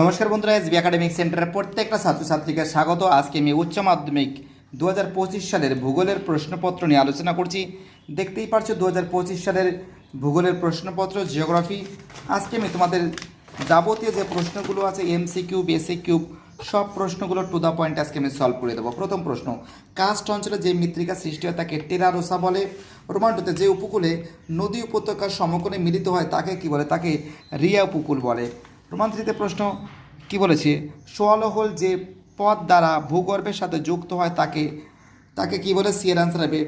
নমস্কার বন্ধুরা SB academic সেন্টারের প্রত্যেকটা ছাত্রছাত্রীকে স্বাগত। আজকে আমি উচ্চ মাধ্যমিক দু হাজার পঁচিশ সালের ভূগোলের প্রশ্নপত্র নিয়ে আলোচনা করছি। দেখতেই পারছ দু হাজার পঁচিশ সালের ভূগোলের প্রশ্নপত্র, জিওগ্রাফি। আজকে আমি তোমাদের যাবতীয় যে প্রশ্নগুলো আছে এমসি কিউব এসি কিউব সব প্রশ্নগুলো টু দ্য পয়েন্ট আজকে আমি সলভ করে দেবো। প্রথম প্রশ্ন, কাস্ট অঞ্চলে যে মৃত্তিকা সৃষ্টি হয়, তাকে টেরারোসা বলে। রোমান্টোতে যে উপকূলে নদী উপত্যকার সমকোণে মিলিত হয়, তাকে কি বলে? তাকে রিয়া উপকূল বলে। রোমান্ত্রিতে প্রশ্ন, কি বলেছে? সোয়ালোহল যে পথ দ্বারা ভূগর্ভের সাথে যুক্ত হয় তাকে তাকে কি বলে? সিয়ের অ্যান্সার হবে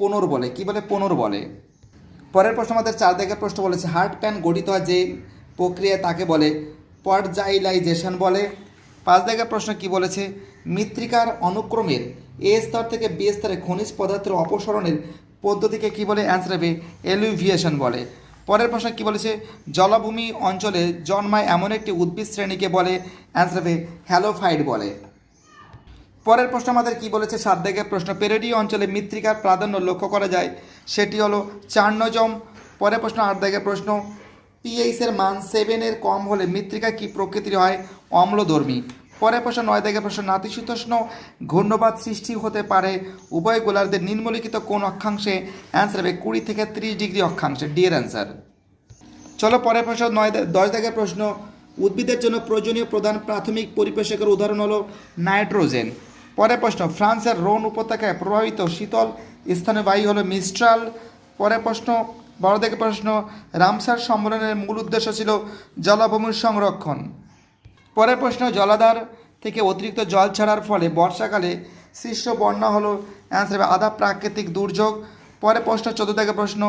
পনেরো বলে। কি বলে? পনেরো বলে। পরের প্রশ্ন আমাদের চার দিকের প্রশ্ন বলেছে, হার্ট প্যান গঠিত হয় যে প্রক্রিয়া তাকে বলে পর্যাইলাইজেশন বলে। পাঁচ দিকের প্রশ্ন কি বলেছে? মৃত্তিকার অনুক্রমের এ স্তর থেকে বি স্তরে খনিজ পদার্থের অপসরণের পদ্ধতিকে কি বলে? অ্যান্সার হবে এলুভিয়েশন বলে। পরের প্রশ্ন কি বলেছে? জলাভূমি অঞ্চলে জন্মায় এমন একটি উদ্ভিদ শ্রেণীকে বলে অ্যান্সার হবে হ্যালোফাইড বলে। পরের প্রশ্ন আমাদের কি বলেছে? সাত দিকের প্রশ্ন, পেরেডি অঞ্চলে মৃত্তিকার প্রাধান্য লক্ষ্য করা যায়, সেটি হলো চার্নজম পরের প্রশ্ন, আট দিকের প্রশ্ন পিএইচের মান সেভেনের কম হলে মৃত্তিকা কি প্রকৃতির হয়? অম্লধর্মী। পরের প্রশ্ন, নয় দিকের প্রশ্ন, নাতিশীতোষ্ণ ঘূর্ণবাদ সৃষ্টি হতে পারে। উভয় গোলার্ধের নিম্নলিখিত কোন অক্ষাংশে অ্যান্সার হবে কুড়ি থেকে ত্রিশ ডিগ্রি অক্ষাংশে ডি এর অ্যান্সার চলো পরের প্রশ্ন, নয় দশ দাগের প্রশ্ন, উদ্ভিদের জন্য প্রয়োজনীয় প্রধান প্রাথমিক পরিবেশকের উদাহরণ হলো নাইট্রোজেন। পরের প্রশ্ন, ফ্রান্সের রোন উপত্যকায় প্রভাবিত শীতল স্থানীয় বায়ু হলো মিস্ট্রাল। পরের প্রশ্ন বড় থেকে প্রশ্ন, রামসার সম্মেলনের মূল উদ্দেশ্য ছিল জলাভূমির সংরক্ষণ। পরের প্রশ্ন, জলাধার থেকে অতিরিক্ত জল ছাড়ার ফলে বর্ষাকালে সৃষ্ট বন্যা হলো। অ্যান্সার হবে, আধা প্রাকৃতিক দুর্যোগ। পরে প্রশ্ন চোদ্দ থেকে প্রশ্ন,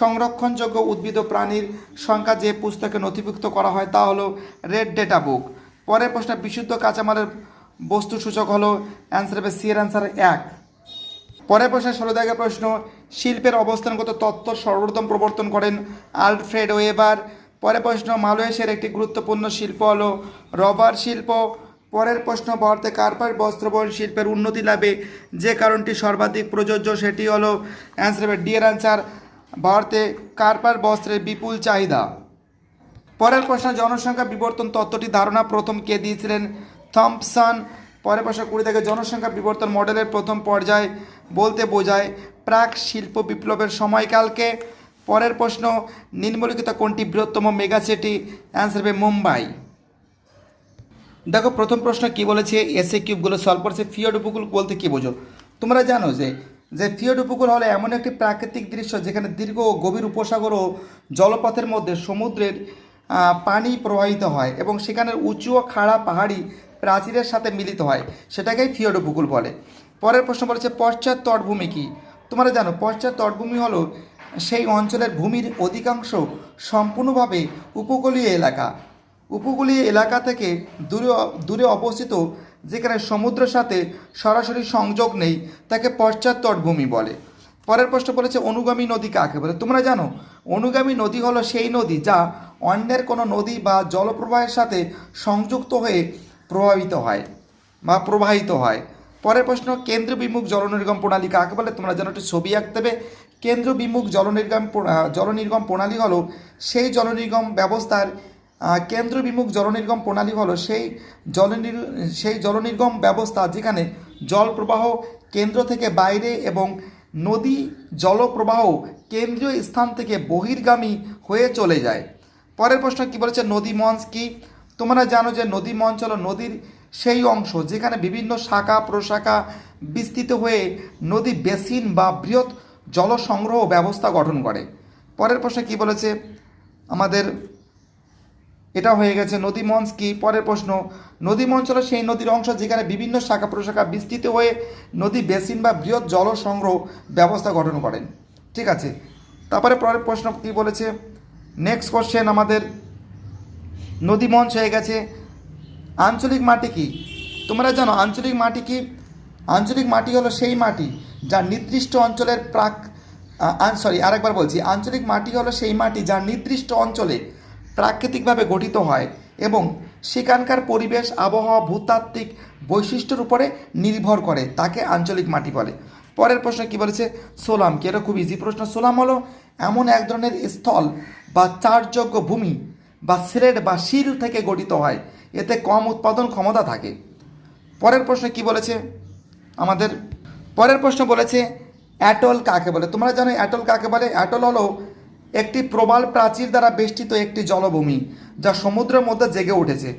সংরক্ষণযোগ্য উদ্ভিদ ও প্রাণীর সংখ্যা যে পুস্তকে নথিভুক্ত করা হয় তা হলো রেড ডেটা বুক। পরের প্রশ্ন, বিশুদ্ধ কাঁচামালের বস্তু সূচক হলো। অ্যান্সার হবে, সি এর অ্যান্সার এক। পরের প্রশ্ন ষোলো দাগের প্রশ্ন, শিল্পের অবস্থানগত তত্ত্ব সর্বপ্রথম প্রবর্তন করেন আলফ্রেড ওয়েবার। পরের প্রশ্ন, মালয়েশিয়ার একটি গুরুত্বপূর্ণ শিল্প হলো রবার শিল্প। পরের প্রশ্ন, ভারতে কার্পাস বস্ত্রবয়ন শিল্পের উন্নতি লাভে যে কারণটি সর্বাধিক প্রযোজ্য সেটি হলো অ্যান্সার হবে ডিয়ার অ্যান্সার ভারতে কার্পাস বস্ত্রের বিপুল চাহিদা। পরের প্রশ্ন, জনসংখ্যা বিবর্তন তত্ত্বটি ধারণা প্রথম কে দিয়েছিলেন? থম্পসন পরের প্রশ্ন, কুড়ি থেকে জনসংখ্যা বিবর্তন মডেলের প্রথম পর্যায় বলতে বোঝায় প্রাক শিল্প বিপ্লবের সময়কালকে। পরের প্রশ্ন, নিম্নলিখিত কোনটি বৃহত্তম মেগা সিটি? অ্যান্সার হবে মুম্বাই। দেখো, প্রথম প্রশ্ন কি বলেছে? এসে কিউবগুলো সলভ করেছে। ফিয়ড উপকূল বলতে কি বোঝো? তোমরা জানো যে যে ফিয়ড উপকূল হলো এমন একটি প্রাকৃতিক দৃশ্য যেখানে দীর্ঘ ও গভীর উপসাগর ও জলপথের মধ্যে সমুদ্রের পানি প্রবাহিত হয় এবং সেখানের উঁচু ও খাড়া পাহাড়ি প্রাচীরের সাথে মিলিত হয়। সেটাকেই ফিয়ড উপকূল বলে। পরের প্রশ্ন বলেছে পশ্চাৎ তটভূমি কি? তোমরা জানো, পশ্চাৎ তটভূমি হলো সেই অঞ্চলের ভূমির অধিকাংশ সম্পূর্ণভাবে উপকূলীয় এলাকা। উপকূলীয় এলাকা থেকে দূরে দূরে অবস্থিত, যেখানে সমুদ্রের সাথে সরাসরি সংযোগ নেই, তাকে পশ্চাৎ তটভূমি বলে। পরের প্রশ্ন বলেছে, অনুগামী নদী কাকে বলে? তোমরা জানো, অনুগামী নদী হলো সেই নদী যা অন্যের কোনো নদী বা জলপ্রবাহের সাথে সংযুক্ত হয়ে প্রভাবিত হয় বা প্রবাহিত হয়। পরের প্রশ্ন কেন্দ্র বিমুখ জলনির্গম প্রণালী কাকে বলে? তোমরা যেন একটু ছবি আঁকতে হবে। কেন্দ্র বিমুখ জলনির্গম জলনির্গম প্রণালী হলো সেই জলনির্গম ব্যবস্থার কেন্দ্র বিমুখ জলনির্গম প্রণালী হলো সেই জলনির সেই জলনির্গম ব্যবস্থা যেখানে জল প্রবাহ কেন্দ্র থেকে বাইরে এবং নদী জলপ্রবাহ কেন্দ্রীয় স্থান থেকে বহির্গামী হয়ে চলে যায়। পরের প্রশ্ন কি বলেছে? নদী মঞ্চ কি? তোমরা জানো যে নদী মঞ্চ হলো নদীর সেই অংশ যেখানে বিভিন্ন শাখা, প্রশাখা বিস্তৃত হয়ে নদী বেসিন বা বৃহৎ জল সংগ্রহ ব্যবস্থা গঠন করে। পরের প্রশ্নে কি বলেছে? আমাদের এটা হয়ে গেছে নদী মঞ্চ কি? পরের প্রশ্ন নদী মঞ্চ হলো সেই নদীর অংশ যেখানে বিভিন্ন শাখা, প্রশাখা বিস্তৃত হয়ে নদী বেসিন বা বৃহৎ জল সংগ্রহ ব্যবস্থা গঠন করেন। ঠিক আছে। তারপরে পরের প্রশ্ন কি বলেছে? নেক্সট কোশ্চেন আমাদের নদী মঞ্চ হয়ে গেছে আঞ্চলিক মাটি কি? তোমরা জানো আঞ্চলিক মাটি কি? আঞ্চলিক মাটি হলো সেই মাটি যা নির্দিষ্ট অঞ্চলের প্রাক সরি আরেকবার বলছি। আঞ্চলিক মাটি হলো সেই মাটি যা নির্দিষ্ট অঞ্চলে প্রাকৃতিকভাবে গঠিত হয় এবং সেখানকার পরিবেশ, আবহাওয়া, ভূতাত্ত্বিক বৈশিষ্ট্যের উপরে নির্ভর করে। তাকে আঞ্চলিক মাটি বলে। পরের প্রশ্ন কি বলেছে? সোলাম কি? এটা খুব ইজি প্রশ্ন। সোলাম হলো এমন এক ধরনের স্থল বা চারযোগ্য ভূমি বা সিলেট বা শিল থেকে গঠিত হয়, এতে কম উৎপাদন ক্ষমতা থাকে। পরের প্রশ্ন কি বলেছে? আমাদের পরের প্রশ্ন বলেছে, অ্যাটল কাকে বলে? তোমরা জানো অ্যাটল কাকে বলে? অ্যাটল হলো একটি প্রবাল প্রাচীর দ্বারা বেষ্টিত একটি জলভূমি যা সমুদ্রের মধ্যে জেগে উঠেছে।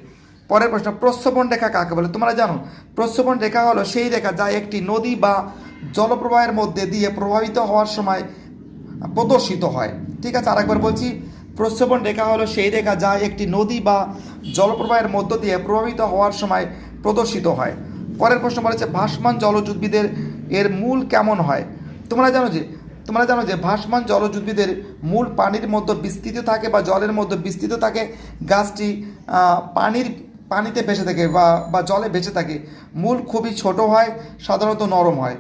পরের প্রশ্ন প্রস্রবণ রেখা কাকে বলে? তোমরা জানো প্রস্রবণ রেখা হলো সেই রেখা যা একটি নদী বা জলপ্রবাহের মধ্যে দিয়ে প্রভাবিত হওয়ার সময় প্রদর্শিত হয়। ঠিক আছে, আরেকবার বলছি প্রস্রবণ রেখা হলো সেই রেখা যা একটি নদী বা জলপ্রবাহের মধ্য দিয়ে প্রভাবিত হওয়ার সময় প্রদর্শিত হয়। পরের প্রশ্ন বলেছে, ভাসমান জলজ উদ্ভিদের এর মূল কেমন হয়? তোমরা জানো যে, তোমরা জানো যে ভাসমান জলজ উদ্ভিদের মূল পানির মধ্যে বিস্তৃত থাকে বা জলের মধ্যে বিস্তৃত থাকে। গাছটি পানির, পানিতে ভেসে থাকে বা বা জলে ভেসে থাকে। মূল খুবই ছোট হয়, সাধারণত নরম হয়।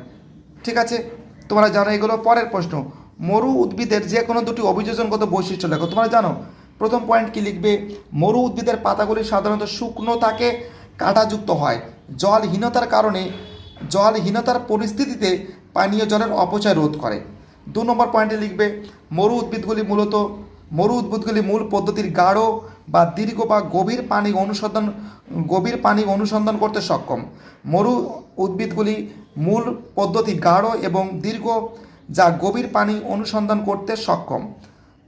ঠিক আছে? তোমরা জানো এগুলো। পরের প্রশ্ন মরু উদ্ভিদের যে কোনো দুটি অভিযোজনগত বৈশিষ্ট্য লেখো। তোমরা জানো, প্রথম পয়েন্ট কি লিখবে? মরু উদ্ভিদের পাতাগুলি সাধারণত শুকনো থাকে, কাঁটাযুক্ত হয়। জলহীনতার কারণে জলহীনতার পরিস্থিতিতে পানীয় জলের অপচয় রোধ করে। দু নম্বর পয়েন্টে লিখবে, মরু উদ্ভিদগুলি মূলত, মরু উদ্ভিদগুলি মূল পদ্ধতির গাঢ় বা দীর্ঘ বা গভীর পানি অনুসন্ধান, গভীর পানি অনুসন্ধান করতে সক্ষম। মরু উদ্ভিদগুলি মূল পদ্ধতি গাঢ় এবং দীর্ঘ যা গভীর পানি অনুসন্ধান করতে সক্ষম।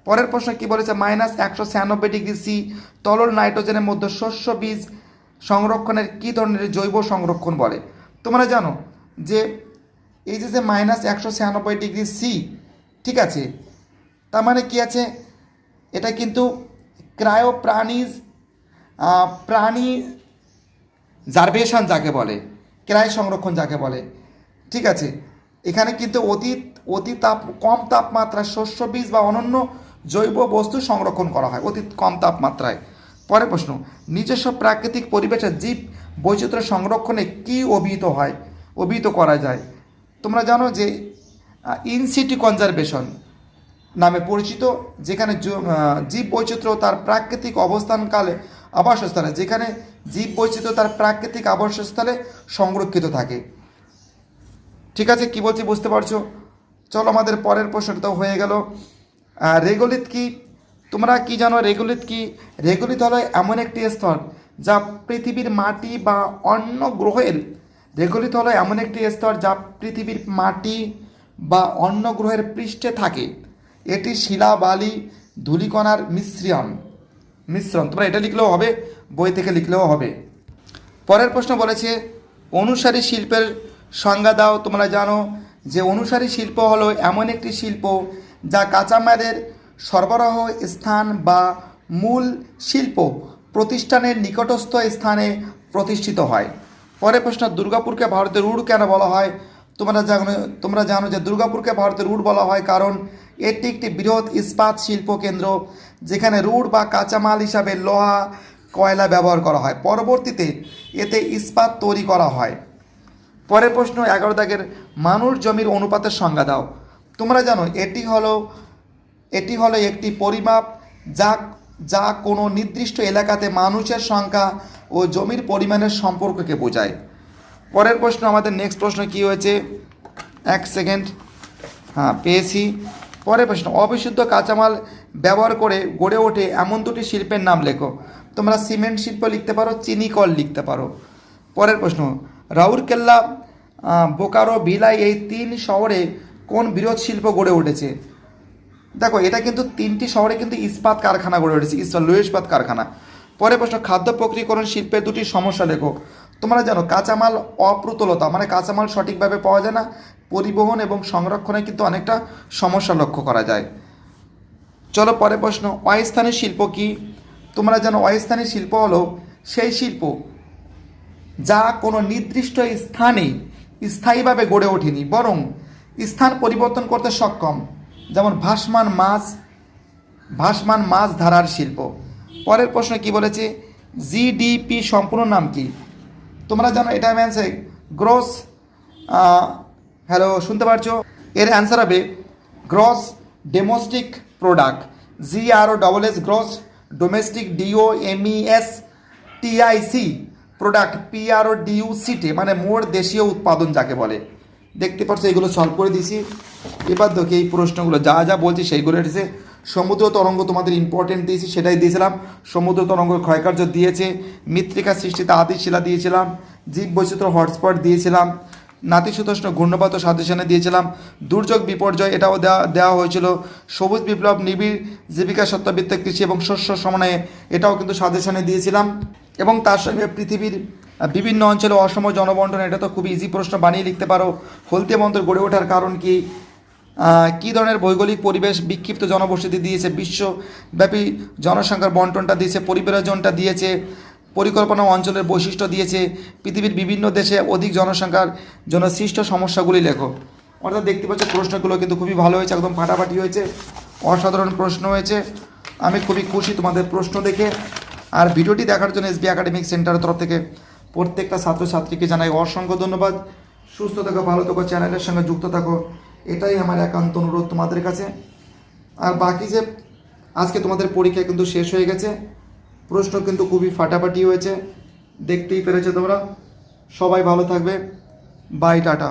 পরের প্রশ্ন কি বলেছে? মাইনাস একশো ছিয়ানব্বই ডিগ্রি সি, তরল নাইট্রোজেনের মধ্যে শস্য বীজ সংরক্ষণের কী ধরনের জৈব সংরক্ষণ বলে? তোমরা জানো যে এই যে যে মাইনাস একশো ছিয়ানব্বই ডিগ্রি সি, ঠিক আছে, তার মানে কি আছে? এটা কিন্তু ক্রায়ো প্রাণীজ প্রাণী জার্ভেশন যাকে বলে, ক্রায় সংরক্ষণ যাকে বলে, ঠিক আছে? এখানে কিন্তু অতি অতি তাপ, কম তাপমাত্রায় শস্য, বীজ বা অনন্য জৈব বস্তু সংরক্ষণ করা হয় অতি কম তাপমাত্রায়। পরের প্রশ্ন, নিজস্ব প্রাকৃতিক পরিবেশে জীব বৈচিত্র্য সংরক্ষণে কী অভিহিত হয়, অভিহিত করা যায়? তোমরা জানো যে ইনসিটি কনজারভেশন নামে পরিচিত, যেখানে জীব বৈচিত্র্য তার প্রাকৃতিক অবস্থানকালে আবাসস্থলে, যেখানে জীব বৈচিত্র্য তার প্রাকৃতিক আবাসস্থলে সংরক্ষিত থাকে। ঠিক আছে, কি বলছি বুঝতে পারছ? চলো আমাদের পরের প্রশ্নটা তো হয়ে গেল। রেগুলিত কি? তোমরা কি জানো রেগুলিত কি? রেগুলিত হলো এমন একটি স্তর যা পৃথিবীর মাটি বা অন্য গ্রহের, রেগুলিত হলো এমন একটি স্তর যা পৃথিবীর মাটি বা অন্য গ্রহের পৃষ্ঠে থাকে। এটি শিলা, বালি, ধূলিকণার মিশ্রণ মিশ্রণ। তোমরা এটা লিখলেও হবে, বই থেকে লিখলেও হবে। পরের প্রশ্ন বলেছে, অনুসারী শিল্পের সংজ্ঞা দাও, তোমরা জানো। যে অনুসারী শিল্প হলো এমন একটি শিল্প যা কাঁচামালের সরবরাহ স্থান বা মূল শিল্প প্রতিষ্ঠানের নিকটস্থ স্থানে প্রতিষ্ঠিত হয়। পরের প্রশ্ন, দুর্গাপুরকে ভারতের রুড় কেন বলা হয়? তোমরা জানো তোমরা জানো যে দুর্গাপুরকে ভারতের রুড় বলা হয় কারণ এটি একটি বৃহৎ ইস্পাত শিল্প কেন্দ্র যেখানে রুড় বা কাঁচামাল হিসাবে লোহা, কয়লা ব্যবহার করা হয়। পরবর্তীতে এতে ইস্পাত তৈরি করা হয়। পরের প্রশ্ন, এগারো দাগের মানুষ জমির অনুপাতের সংজ্ঞা দাও। তোমরা জানো, এটি হলো এটি হলো একটি পরিমাপ যা যা কোনো নির্দিষ্ট এলাকাতে মানুষের সংখ্যা ও জমির পরিমাণের সম্পর্ককে বোঝায়। পরের প্রশ্ন, আমাদের নেক্সট প্রশ্ন কি হয়েছে? এক সেকেন্ড হ্যাঁ পেয়েছি। পরের প্রশ্ন, অবিশুদ্ধ কাঁচামাল ব্যবহার করে গড়ে ওঠে এমন দুটি শিল্পের নাম লেখো। তোমরা সিমেন্ট শিল্প লিখতে পারো, চিনি কল লিখতে পারো। পরের প্রশ্ন, রাউরকেল্লা বোকারো, ভিলাই এই তিন শহরে কোন বৃহৎ শিল্প গড়ে উঠেছে? দেখো, এটা কিন্তু তিনটি শহরে কিন্তু ইস্পাত কারখানা গড়ে উঠেছে লোহ ইস্পাত কারখানা। পরে প্রশ্ন, খাদ্য প্রক্রিয়াকরণ শিল্পের দুটি সমস্যা লেখো তোমরা জানো, কাঁচামাল অপ্রতুলতা মানে কাঁচামাল সঠিকভাবে পাওয়া যায় না, পরিবহন এবং সংরক্ষণে কিন্তু অনেকটা সমস্যা লক্ষ্য করা যায়। চলো পরে প্রশ্ন অস্থানীয় শিল্প কি? তোমরা জানো অস্থানীয় শিল্প হলো সেই শিল্প যা কোনো নির্দিষ্ট স্থানে স্থায়ীভাবে গড়ে ওঠেনি, বরং স্থান পরিবর্তন করতে সক্ষম। যেমন ভাসমান মাছ ভাসমান মাছ ধারার শিল্প। পরের প্রশ্ন কি বলেছে? জিডিপি সম্পূর্ণ নাম কি? তোমরা জানো এটা আমি অ্যান্সার গ্রস হ্যালো শুনতে পারছ? এর অ্যান্সার হবে gross domestic product G R O double S gross domestic D O M E S T I C product P R O ডিউসিটে মানে মোট দেশীয় উৎপাদন যাকে বলে। দেখতে পাচ্ছ, এগুলো সলভ করে দিয়েছি। এবার দেখি, এই প্রশ্নগুলো যা যা বলছি সেইগুলো এসে সমুদ্র তরঙ্গ তোমাদের ইম্পর্টেন্ট দিয়েছি, সেটাই দিয়েছিলাম। সমুদ্র তরঙ্গ ক্ষয়কার্য দিয়েছে, মৃত্তিকা সৃষ্টিতে আদিশিলা দিয়েছিলাম, জীব বৈচিত্র্য হটস্পট দিয়েছিলাম, নাতিশীতোষ্ণ ঘূর্ণপাত সাজেশনে দিয়েছিলাম, দুর্যোগ বিপর্যয় এটাও দেওয়া দেওয়া হয়েছিল, সবুজ বিপ্লব, নিবিড় জীবিকা সত্তাভিত্তিক কৃষি এবং শস্য সমন্বয়ে এটাও কিন্তু সাজেশনে দিয়েছিলাম। এবং তার সঙ্গে পৃথিবীর বিভিন্ন অঞ্চলে অসম জনবন্টন, এটা তো খুব ইজি প্রশ্ন, বানিয়ে লিখতে পারো। হলতে মন্ত্র গড়ে ওঠার কারণ কি? কী ধরনের ভৌগোলিক পরিবেশ বিক্ষিপ্ত জনবসতি দিয়েছে? বিশ্বব্যাপী জনসংখ্যার বন্টনটা দিয়েছে পরিবেশনটা দিয়েছে, পরিকল্পনা অঞ্চলের বৈশিষ্ট্য দিয়েছে। পৃথিবীর বিভিন্ন দেশে অধিক জনসংখ্যার জন্য সৃষ্ট সমস্যাগুলি লেখো। অর্থাৎ দেখতে পাচ্ছ, প্রশ্নগুলো কিন্তু খুবই ভালো হয়েছে, একদম ফাটাফাটি হয়েছে। অসাধারণ প্রশ্ন হয়েছে। আমি খুবই খুশি তোমাদের প্রশ্ন দেখে। আর ভিডিওটি দেখার জন্য এসবি একাডেমিক সেন্টারের তরফ থেকে প্রত্যেকটা ছাত্রছাত্রীকে জানাই অসংখ্য ধন্যবাদ। সুস্থ থাকো, ভালো থাকো, চ্যানেলের সঙ্গে যুক্ত থাকো। এটাই আমার একান্ত অনুরোধ তোমাদের কাছে। আর বাকি যে আজকে তোমাদের পরীক্ষা কিন্তু শেষ হয়ে গেছে। প্রশ্ন কিন্তু খুবই ফাটাফাটি হয়েছে। দেখতেই পেরেছ তোমরা। সবাই ভালো থাকবে। Bye, tata.